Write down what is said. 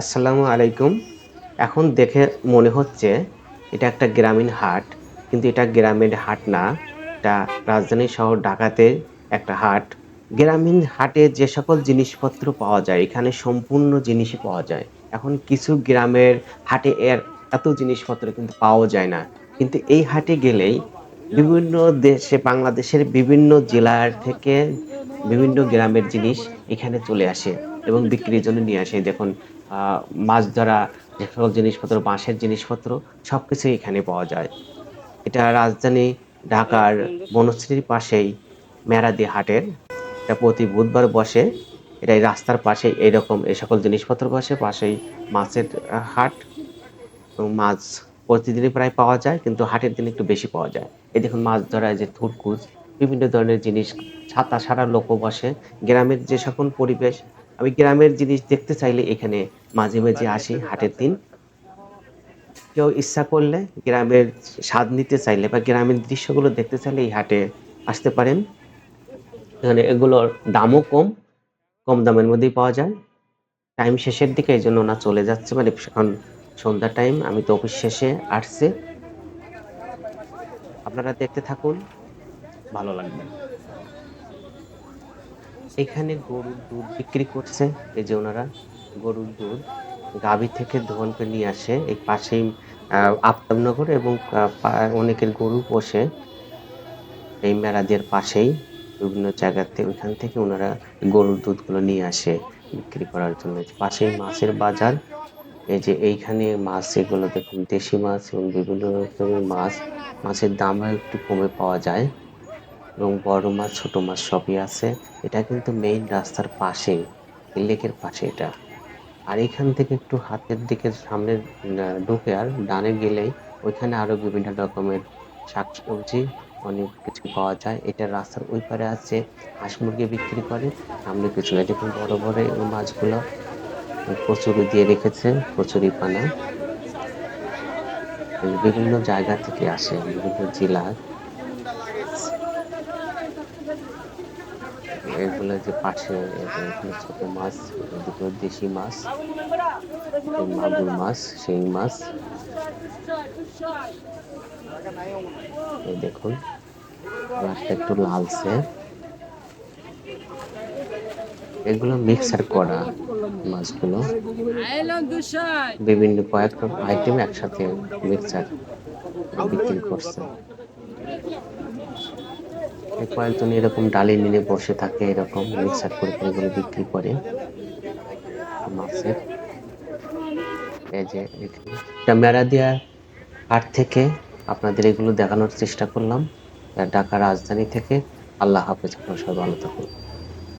আসসালামু আলাইকুম। এখন দেখে মনে হচ্ছে এটা একটা গ্রামীণ হাট, কিন্তু এটা গ্রামের হাট না, এটা রাজধানী শহর ঢাকাতে একটা হাট। গ্রামীণ হাটে যে সকল জিনিসপত্র পাওয়া যায়, এখানে সম্পূর্ণ জিনিসই পাওয়া যায়। এখন কিছু গ্রামের হাটে এর এত জিনিসপত্র কিন্তু পাওয়া যায় না। কিন্তু এই হাটে গেলেই বিভিন্ন দেশে, বাংলাদেশের বিভিন্ন জেলার থেকে বিভিন্ন গ্রামের জিনিস এখানে চলে আসে এবং বিক্রির জন্য নিয়ে আসে। দেখুন মাছ ধরা, যে সকল জিনিসপত্র, বাঁশের জিনিসপত্র, সবকিছু এখানে পাওয়া যায়। এটা রাজধানী ঢাকার বনশ্রীর পাশেই মেরাদি হাটের। এটা প্রতি বুধবার বসে এটা এই রাস্তার পাশে এইরকম এই সকল জিনিসপত্র বসে, পাশেই মাছের হাট। এবং মাছ প্রতিদিনই প্রায় পাওয়া যায়, কিন্তু হাটের দিন একটু বেশি পাওয়া যায়। এই দেখুন মাছ ধরা যে থুরকুচ বিভিন্ন ধরনের জিনিস, ছাতা সারা লোকও বসে। গ্রামের যে সকল পরিবেশ আমি গ্রামের জিনিস দেখতে চাইলে এখানে মাঝে মাঝে আসি, হাটের দিন। কেউ ইচ্ছা করলে গ্রামের স্বাদ নিতে চাইলে বা গ্রামের দৃশ্যগুলো দেখতে চাইলে এই হাটে আসতে পারেন। এখানে এগুলোর দামও কম কম দামের মধ্যেই পাওয়া যায়। টাইম শেষের দিকে এই জন্য ওনা চলে যাচ্ছে মানে এখন সন্ধ্যা টাইম, আমি তো অফিস শেষে আসছে। আপনারা দেখতে থাকুন, ভালো লাগবে। এখানে গরুর দুধ বিক্রি করছে। এই যে ওনারা গরুর দুধ গাভী থেকে দোহন করে নিয়ে আসে। এই পাশেই আফতাবনগর এবং অনেকের গরু পোষে। এই মেলাদের পাশেই বিভিন্ন জায়গাতে ওইখান থেকে ওনারা গরুর দুধগুলো নিয়ে আসে বিক্রি করার জন্য। পাশেই মাছের বাজার। এই যে এইখানে মাছ, এগুলো দেখুন, দেশি মাছ এবং বিভিন্ন রকমের মাছ। মাছের দামও একটু কমে পাওয়া যায়। এবং বড় মাছ, ছোট মাছ সবই আছে। এটা কিন্তু মেইন রাস্তার পাশেই, লেকের পাশে এটা। আর এখান থেকে একটু হাতের দিকে সামনে ঢুকে আর ডানে গেলেই ওইখানে আরও বিভিন্ন রকমের শাকসবজি, অনেক কিছু পাওয়া যায়। এটা রাস্তার ওই পারে আছে, হাঁস মুরগি বিক্রি করে। সামনে পিছনে দেখুন বড় বড় এই মাছগুলো। কচুরি দিয়ে রেখেছে, কচুরি পানা। বিভিন্ন জায়গা থেকে আসে, বিভিন্ন জেলার এগুলো যে পাশে এখানে ছোট মাছ, দুটো দেশি মাছ মাগুর মাছ শিং মাছ। এই দেখুন কালারটা একটু লালচে। এগুলো মিক্সার করা মাছগুলো। বিভিন্ন কয়েকটা আইটেম একসাথে মিক্সার বিক্রি করছে। কয়েকজন এরকম ডালি নিয়ে বসে থাকে, এরকম মিক্সার করে করে এগুলো বিক্রি করে। মাছের এই যে এটা মেরাদিয়া হাট থেকে আপনাদের এগুলো দেখানোর চেষ্টা করলাম। ঢাকা রাজধানী থেকে। আল্লাহ হাফেজ, আপনার সবাই ভালো থাকুন।